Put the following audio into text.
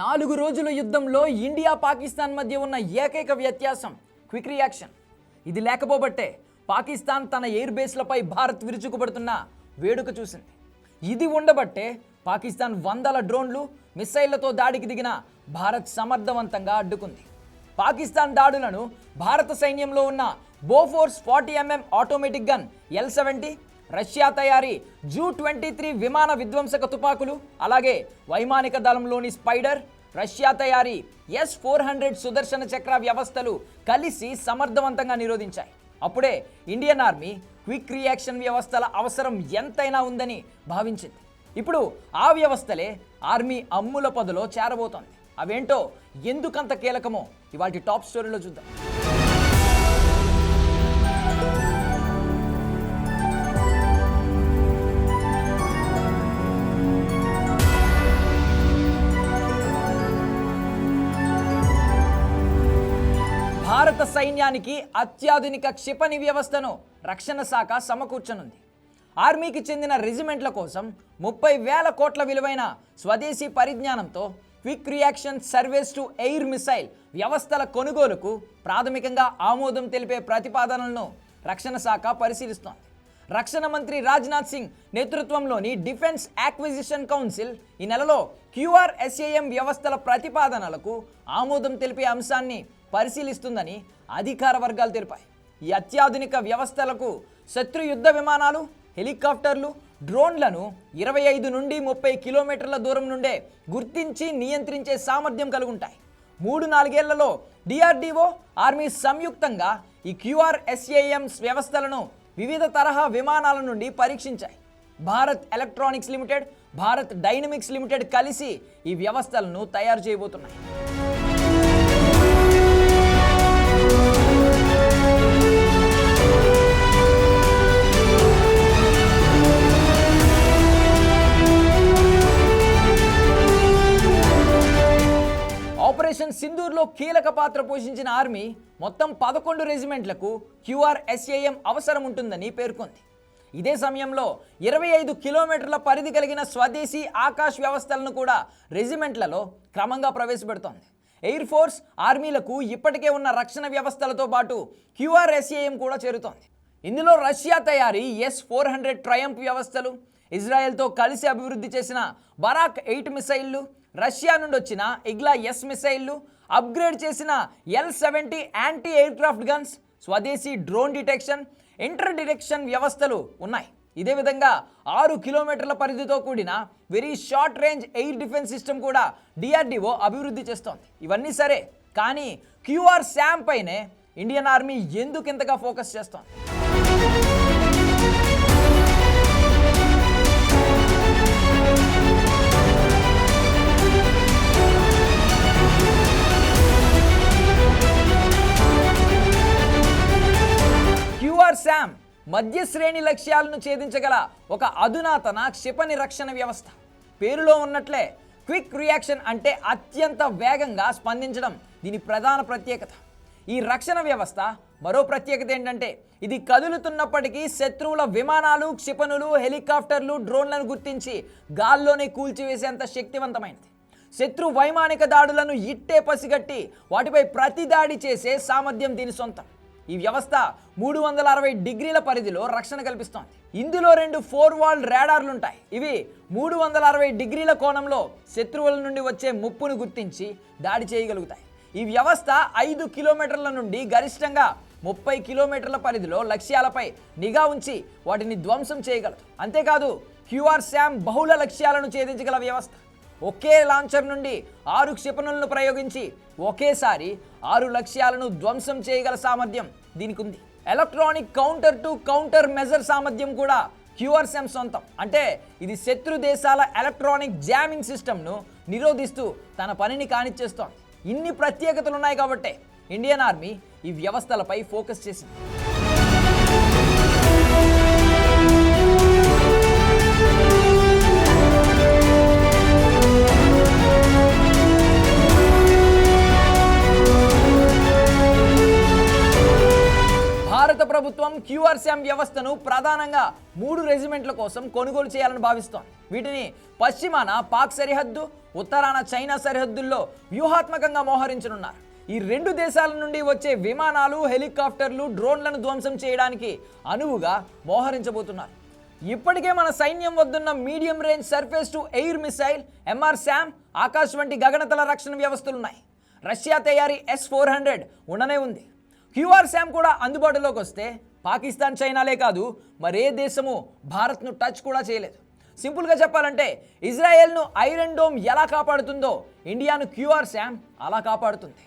నాలుగు రోజుల యుద్ధంలో ఇండియా పాకిస్తాన్ మధ్య ఉన్న ఏకైక వ్యత్యాసం క్విక్ రియాక్షన్ ఇది లేకపోబట్టే పాకిస్తాన్ తన ఎయిర్ బేస్లపై భారత్ విరుచుకుపడుతున్న వేడుక చూసింది. ఇది ఉండబట్టే పాకిస్తాన్ వందల డ్రోన్లు మిస్సైళ్ళతో దాడికి దిగిన భారత్ సమర్థవంతంగా అడ్డుకుంది. పాకిస్తాన్ దాడులను భారత సైన్యంలో ఉన్న Bofors forty mm automatic gun L seventy Russia తయారీ జూ ట్వంటీ త్రీ విమాన విధ్వంసక తుపాకులు అలాగే వైమానిక దళంలోని స్పైడర్ రష్యా తయారీ S four hundred Sudarshana Chakra వ్యవస్థలు కలిసి సమర్థవంతంగా నిరోధించాయి. అప్పుడే ఇండియన్ ఆర్మీ క్విక్ రియాక్షన్ వ్యవస్థల అవసరం ఎంతైనా ఉందని భావించింది. ఇప్పుడు ఆ వ్యవస్థలే ఆర్మీ అమ్ముల పదులో చేరబోతోంది. అవేంటో ఎందుకంత కీలకమో ఇవాటి టాప్ స్టోరీలో చూద్దాం. భారత సైన్యానికి అత్యాధునిక క్షిపణి వ్యవస్థను రక్షణ శాఖ సమకూర్చనుంది. ఆర్మీకి చెందిన రెజిమెంట్ల కోసం ముప్పై వేల కోట్ల విలువైన స్వదేశీ పరిజ్ఞానంతో quick reaction service to air missile వ్యవస్థల కొనుగోలుకు ప్రాథమికంగా ఆమోదం తెలిపే ప్రతిపాదనలను రక్షణ శాఖ పరిశీలిస్తోంది. రక్షణ మంత్రి రాజ్నాథ్ సింగ్ నేతృత్వంలోని డిఫెన్స్ యాక్విజిషన్ కౌన్సిల్ ఈ నెలలో క్యూఆర్ఎస్ఏఎం వ్యవస్థల ప్రతిపాదనలకు ఆమోదం తెలిపే అంశాన్ని పరిశీలిస్తుందని అధికార వర్గాలు తెలిపాయి. ఈ అత్యాధునిక వ్యవస్థలకు శత్రు యుద్ధ విమానాలు హెలికాప్టర్లు డ్రోన్లను ఇరవై ఐదు నుండి ముప్పై కిలోమీటర్ల దూరం నుండే గుర్తించి నియంత్రించే సామర్థ్యం కలిగి ఉంటాయి మూడు నాలుగేళ్ళలో డిఆర్డిఓ ఆర్మీ సంయుక్తంగా ఈ క్యూఆర్ఎస్ఏఎంస్ వ్యవస్థలను వివిధ తరహా విమానాల నుండి పరీక్షించాయి. Bharat electronics limited Bharat dynamics limited కలిసి ఈ వ్యవస్థలను తయారు చేయబోతున్నాయి. సింధూర్లో కీలక పాత్ర పోషించిన ఆర్మీ మొత్తం పదకొండు రెజిమెంట్లకు క్యూఆర్ఎస్ఏఎం అవసరం ఉంటుందని పేర్కొంది. ఇదే సమయంలో ఇరవై ఐదు కిలోమీటర్ల పరిధి కలిగిన స్వదేశీ ఆకాశ్ వ్యవస్థలను కూడా రెజిమెంట్లలో క్రమంగా ప్రవేశపెడుతోంది. ఎయిర్ ఫోర్స్ ఆర్మీలకు ఇప్పటికే ఉన్న రక్షణ వ్యవస్థలతో పాటు క్యూఆర్ ఎస్ఏఎం కూడా చేరుతోంది. ఇందులో రష్యా తయారీ ఎస్ ఫోర్ హండ్రెడ్ ట్రయంప్ వ్యవస్థలు ఇజ్రాయెల్తో కలిసి అభివృద్ధి చేసిన బరాక్ ఎయిట్ మిసైళ్ళు రష్యా నుండి వచ్చిన ఇగ్లా ఎస్ మిసైళ్ళు అప్గ్రేడ్ చేసిన L seventy anti aircraft guns స్వదేశీ డ్రోన్ డిటెక్షన్ ఇంటర్ డిటెక్షన్ వ్యవస్థలు ఉన్నాయి. ఇదే విధంగా ఆరు కిలోమీటర్ల పరిధితో కూడిన very short range air defence system కూడా డిఆర్డిఓ అభివృద్ధి చేస్తోంది. ఇవన్నీ సరే కానీ క్యూఆర్ శామ్ పైనే ఇండియన్ ఆర్మీ ఎందుకు ఇంతగా ఫోకస్ చేస్తోంది? మధ్య శ్రేణి లక్ష్యాలను ఛేదించగల ఒక అధునాతన క్షిపణి రక్షణ వ్యవస్థ. పేరులో ఉన్నట్లే క్విక్ రియాక్షన్ అంటే అత్యంత వేగంగా స్పందించడం దీని ప్రధాన ప్రత్యేకత. ఈ రక్షణ వ్యవస్థ మరో ప్రత్యేకత ఏంటంటే ఇది కదులుతున్నప్పటికీ శత్రువుల విమానాలు క్షిపణులు హెలికాప్టర్లు డ్రోన్లను గుర్తించి గాల్లోనే కూల్చివేసేంత శక్తివంతమైనది. శత్రు వైమానిక దాడులను ఇట్టే పసిగట్టి వాటిపై ప్రతి దాడి చేసే సామర్థ్యం దీని సొంతం. ఈ వ్యవస్థ మూడు వందల అరవై డిగ్రీల పరిధిలో రక్షణ కల్పిస్తోంది. ఇందులో రెండు ఫోర్ వాల్ రేడార్లు ఉంటాయి ఇవి మూడు వందల అరవై డిగ్రీల కోణంలో శత్రువుల నుండి వచ్చే ముప్పును గుర్తించి దాడి చేయగలుగుతాయి. ఈ వ్యవస్థ ఐదు కిలోమీటర్ల నుండి గరిష్టంగా ముప్పై కిలోమీటర్ల పరిధిలో లక్ష్యాలపై నిఘా ఉంచి వాటిని ధ్వంసం చేయగలదు. అంతేకాదు క్యూఆర్ శామ్ బహుళ లక్ష్యాలను ఛేదించగల వ్యవస్థ. ఒకే లాంచర్ నుండి ఆరు క్షిపణులను ప్రయోగించి ఒకేసారి ఆరు లక్ష్యాలను ధ్వంసం చేయగల సామర్థ్యం దీనికి ఉంది electronic counter to counter measure సామర్థ్యం కూడా క్యూఆర్సెమ్ సొంతం. అంటే ఇది శత్రు దేశాల ఎలక్ట్రానిక్ జామింగ్ సిస్టమ్ను నిరోధిస్తూ తన పనిని కానిచ్చేస్తోంది. ఇన్ని ప్రత్యేకతలు ఉన్నాయి కాబట్టే ఇండియన్ ఆర్మీ ఈ వ్యవస్థలపై ఫోకస్ చేసింది. భారత ప్రభుత్వం క్యూఆర్ శామ్ వ్యవస్థను ప్రధానంగా మూడు రెజిమెంట్ల కోసం కొనుగోలు చేయాలని భావిస్తోంది. వీటిని పశ్చిమాన పాక్ సరిహద్దు ఉత్తరాన చైనా సరిహద్దుల్లో వ్యూహాత్మకంగా మోహరించనున్నారు. ఈ రెండు దేశాల నుండి వచ్చే విమానాలు హెలికాప్టర్లు డ్రోన్లను ధ్వంసం చేయడానికి అనువుగా మోహరించబోతున్నారు. ఇప్పటికే మన సైన్యం వద్దున్న medium range surface to air missile M R SAM Akash వంటి గగనతల రక్షణ వ్యవస్థలున్నాయి. రష్యా తయారీ ఎస్ ఫోర్ హండ్రెడ్ ఉండనే ఉంది. క్యూఆర్ శామ్ కూడా అందుబాటులోకి వస్తే పాకిస్తాన్ చైనాలే కాదు మరే దేశము భారత్ను టచ్ కూడా చేయలేదు. సింపుల్గా చెప్పాలంటే ఇజ్రాయెల్ను ఐరన్ డోమ్ ఎలా కాపాడుతుందో ఇండియాను క్యూఆర్ శామ్ అలా కాపాడుతుంది.